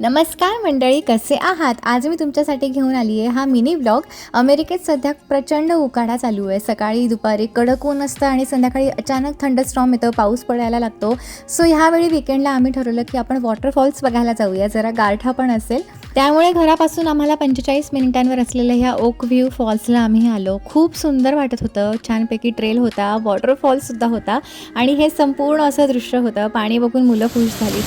नमस्कार मंडळी कसे आहात? आज मी तुमच्यासाठी घेऊन आली आहे हा मिनी ब्लॉग. अमेरिकेत सध्या प्रचंड उकाडा चालू आहे. सकाळी दुपारी कडक ऊन असतं आणि संध्याकाळी अचानक थंड स्ट्रॉम येतं पाऊस पडायला लागतो. सो ह्यावेळी विकेंडला आम्ही ठरवलं की आपण वॉटरफॉल्स बघायला जाऊया. जरा गारठा पण असेल. त्यामुळे घरापासून आम्हाला पंचेचाळीस मिनिटांवर असलेल्या ह्या ओक व्ह्यू फॉल्सला आम्ही आलो. खूप सुंदर वाटत होतं. छानपैकी ट्रेल होता वॉटरफॉल्ससुद्धा होता. आणि हे संपूर्ण असं दृश्य होतं. पाणी बघून मुलं खुश झाली.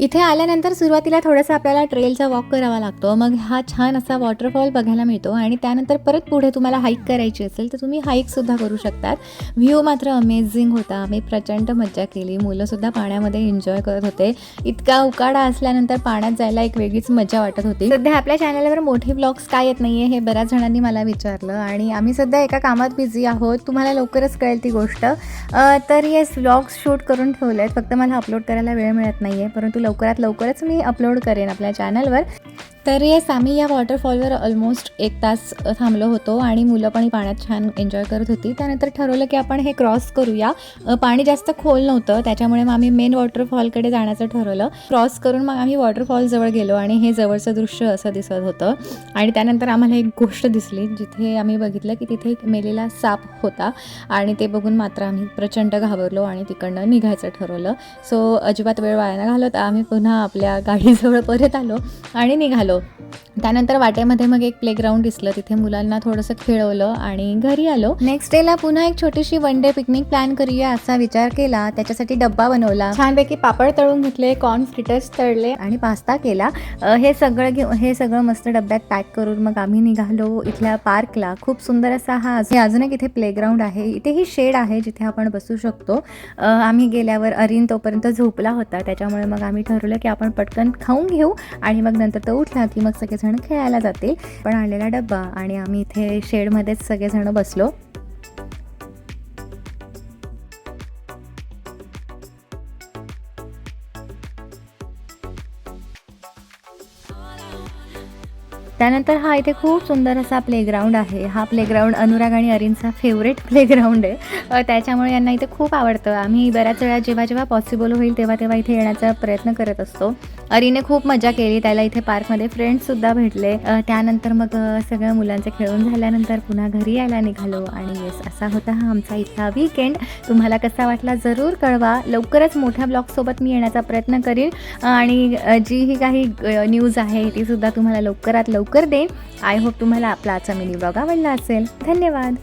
इथे आल्यानंतर सुरुवातीला थोडंसं आपल्याला ट्रेलचा वॉक करावा लागतो. मग हा छान असा वॉटरफॉल बघायला मिळतो आणि त्यानंतर परत पुढे तुम्हाला हाईक करायची असेल तर तुम्ही हाईकसुद्धा करू शकतात. व्ह्यू मात्र अमेझिंग होता. आम्ही प्रचंड मज्जा केली. मुलंसुद्धा पाण्यामध्ये एन्जॉय करत होते. इतका उकाडा असल्यानंतर पाण्यात जायला एक वेगळीच मजा वाटत होती. सध्या आपल्या चॅनलवर मोठे ब्लॉग्स काय येत नाहीये हे बऱ्याच जणांनी मला विचारलं आणि आम्ही सध्या एका कामात बिझी आहोत. तुम्हाला लवकरच कळेल ती गोष्ट. तर येस व्लॉग्स शूट करून ठेवले आहेत फक्त मला अपलोड करायला वेळ मिळत नाही आहे परंतु लवकरात लवकरच मी अपलोड करेन आपल्या चॅनलवर. तर येस आम्ही या वॉटरफॉलवर ऑलमोस्ट एक तास थांबलो होतो आणि मुलं पण पाण्यात छान एन्जॉय करत होती. त्यानंतर ठरवलं की आपण हे क्रॉस करूया. पाणी जास्त खोल नव्हतं त्याच्यामुळे मग आम्ही मेन वॉटरफॉलकडे जाण्याचं ठरवलं. क्रॉस करून मग आम्ही वॉटरफॉलजवळ गेलो आणि हे जवळचं दृश्य असं दिसत होतं. आणि त्यानंतर आम्हाला एक गोष्ट दिसली जिथे आम्ही बघितलं की तिथे एक मेलेला साप होता आणि ते बघून मात्र आम्ही प्रचंड घाबरलो आणि तिकडनं निघायचं ठरवलं. सो अजिबात वेळ वाया न घालवता आम्ही पुन्हा आपल्या गाडीजवळ परत आलो आणि निघालो. त्यानंतर वाटेमध्ये मग एक प्लेग्राऊंड दिसलं. तिथे मुलांना थोडंसं खेळवलं आणि घरी आलो. नेक्स्ट डेला पुन्हा एक छोटीशी वन डे पिकनिक प्लॅन करूया असा विचार केला. त्याच्यासाठी डब्बा बनवला. छानपैकी पापड तळून घेतले कॉर्न फ्रिटर्स तळले. आणि पास्ता केला. हे सगळं घेऊ हे सगळं मस्त डब्यात पॅक करून मग आम्ही निघालो इथल्या पार्कला खूप सुंदर असा हा अजून- अजून एक इथे प्लेग्राऊंड आहे. इथे ही शेड आहे जिथे आपण बसू शकतो. आम्ही गेल्यावर अरिन तोपर्यंत झोपला होता. त्याच्यामुळे मग आम्ही ठरवलं की आपण पटकन खाऊन घेऊ आणि मग नंतर तो उठला. की मग सगळेजण खेळायला जातील. पण आणलेला डब्बा आणि आम्ही इथे शेडमध्येच सगळेजण बसलो. त्यानंतर हा इथे खूप सुंदर असा प्लेग्राऊंड आहे. हा प्लेग्राऊंड अनुराग आणि अरिनचा फेवरेट प्लेग्राऊंड आहे. त्याच्यामुळे यांना इथे खूप आवडतं. आम्ही बऱ्याच वेळा जेव्हा जेव्हा पॉसिबल होईल तेव्हा तेव्हा इथे येण्याचा प्रयत्न करत असतो. अरीने खूप मजा केली. त्याला इथे पार्कमध्ये फ्रेंड्ससुद्धा भेटले. त्यानंतर मग सगळं मुलांचं मुलांचे खेळून झाल्यानंतर पुन्हा घरी यायला निघालो. आणि येस असा होता हा आमचा इथला वीकेंड तुम्हाला कसा वाटला जरूर कळवा. लवकरच मोठ्या ब्लॉगसोबत मी येण्याचा प्रयत्न करीन. आणि जी ही काही न्यूज आहे ती सुद्धा तुम्हाला लवकरात लवकर लवकर देईन आय होप तुम्हाला आपला आजचा मिनी ब्लॉग आवडला असेल. धन्यवाद.